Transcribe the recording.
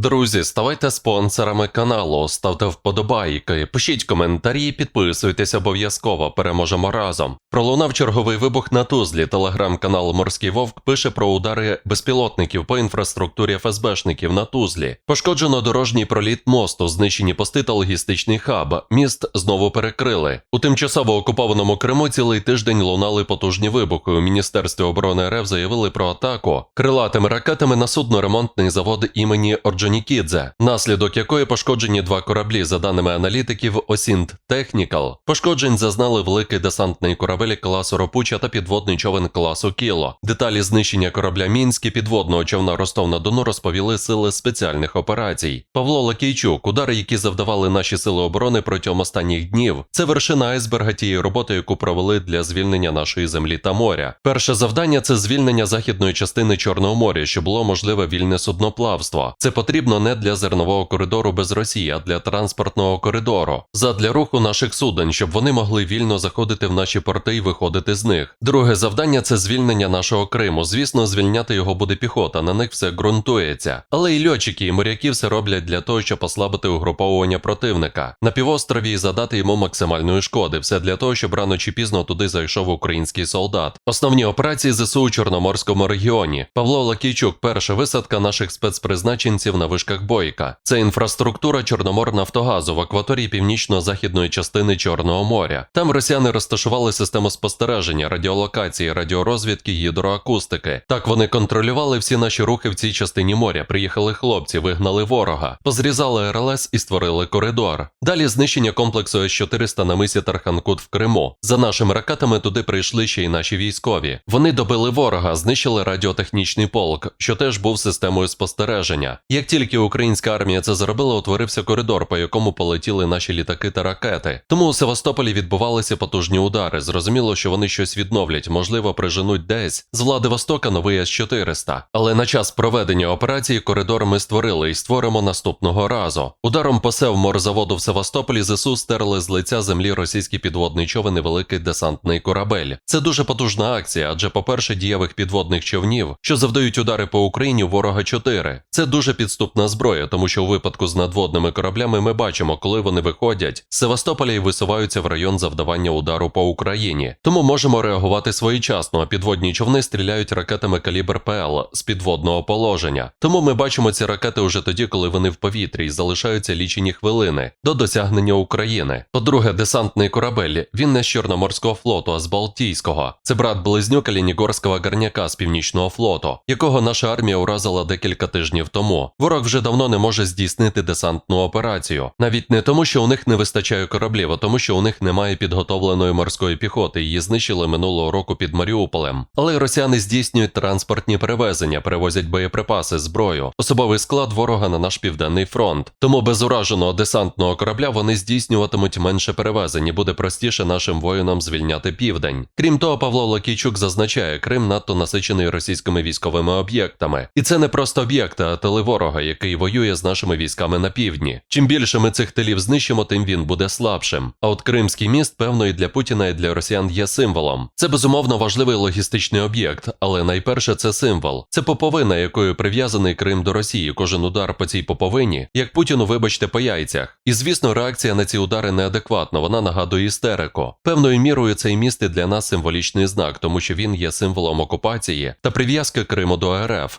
Друзі, ставайте спонсорами каналу, ставте вподобайки, пишіть коментарі, підписуйтесь обов'язково. Переможемо разом. Пролунав черговий вибух на Тузлі. Телеграм-канал Морський Вовк пише про удари безпілотників по інфраструктурі ФСБшників на Тузлі. Пошкоджено дорожній проліт мосту, знищені пости та логістичний хаб. Міст знову перекрили. У тимчасово окупованому Криму цілий тиждень лунали потужні вибухи. У Міністерстві оборони РФ заявили про атаку крилатими ракетами на судноремонтний завод імені Орджонікідзе, наслідок якої пошкоджені два кораблі, за даними аналітиків Осінт Технікал. Пошкоджень зазнали великий десантний корабель класу Ропуча та підводний човен класу Кіло. Деталі знищення корабля Мінськ і підводного човна Ростов-на-Дону розповіли сили спеціальних операцій. Павло Лакійчук, удари, які завдавали наші сили оборони протягом останніх днів, це вершина айсберга тієї роботи, яку провели для звільнення нашої землі та моря. Перше завдання це звільнення західної частини Чорного моря, що було можливе вільне судноплавство. Це потрібно не для зернового коридору без Росії, а для транспортного коридору, задля руху наших суден, щоб вони могли вільно заходити в наші порти і виходити з них. Друге завдання це звільнення нашого Криму. Звісно, звільняти його буде піхота, на них все ґрунтується. Але і льотчики, і моряки все роблять для того, щоб послабити угруповування противника на півострові і задати йому максимальної шкоди. Все для того, щоб рано чи пізно туди зайшов український солдат. Основні операції ЗСУ у Чорноморському регіоні. Павло Лакійчук, перша висадка наших спецпризначенців на вишках Бойка. Це інфраструктура Чорноморнафтогазу в акваторії північно-західної частини Чорного моря. Там росіяни розташували систему спостереження, радіолокації, радіорозвідки, гідроакустики. Так вони контролювали всі наші рухи в цій частині моря. Приїхали хлопці, вигнали ворога, позрізали РЛС і створили коридор. Далі знищення комплексу С-400 на мисі Тарханкут в Криму. За нашими ракетами туди прийшли ще й наші військові. Вони добили ворога, знищили радіотехнічний полк, що теж був системою спостереження. Як тільки українська армія це зробила, утворився коридор, по якому полетіли наші літаки та ракети. Тому у Севастополі відбувалися потужні удари. Зрозуміло, що вони щось відновлять, можливо, приженуть десь з Владивостока новий С-400. Але на час проведення операції коридор ми створили і створимо наступного разу. Ударом по Севморзаводу в Севастополі ЗСУ стерли з лиця землі російський підводний човен і великий десантний корабель. Це дуже потужна акція, адже, по-перше, дієвих підводних човнів, що завдають удари по Україні, ворога 4. Це дуже підступна зброя, тому що у випадку з надводними кораблями ми бачимо, коли вони виходять з Севастополя і висуваються в район завдавання удару по Україні. Тому можемо реагувати своєчасно, а підводні човни стріляють ракетами калібр ПЛ з підводного положення. Тому ми бачимо ці ракети уже тоді, коли вони в повітрі і залишаються лічені хвилини до досягнення України. По-друге, десантний корабель він не з Чорноморського флоту, а з Балтійського. Це брат близнюк Лінігорського гарняка з північного флоту, якого наша армія уразила декілька тижнів тому. Ворог вже давно не може здійснити десантну операцію, навіть не тому, що у них не вистачає кораблів, а тому, що у них немає підготовленої морської піхоти. Її знищили минулого року під Маріуполем. Але росіяни здійснюють транспортні перевезення, перевозять боєприпаси, зброю, особовий склад ворога на наш південний фронт. Тому без ураженого десантного корабля вони здійснюватимуть менше перевезень і буде простіше нашим воїнам звільняти південь. Крім того, Павло Лакійчук зазначає, Крим надто насичений російськими військовими об'єктами. І це не просто об'єкти, а тили ворога, який воює з нашими військами на півдні. Чим більше ми цих тилів знищимо, тим він буде слабшим. А от Кримський міст, певно, і для Путіна, і для росіян є символом. Це безумовно важливий логістичний об'єкт, але найперше це символ. Це поповина, якою прив'язаний Крим до Росії. Кожен удар по цій поповині, як Путіну, вибачте, по яйцях. І звісно, реакція на ці удари неадекватна. Вона нагадує істерику. Певною мірою цей міст і для нас символічний знак, тому що він є символом окупації та прив'язки Криму до РФ.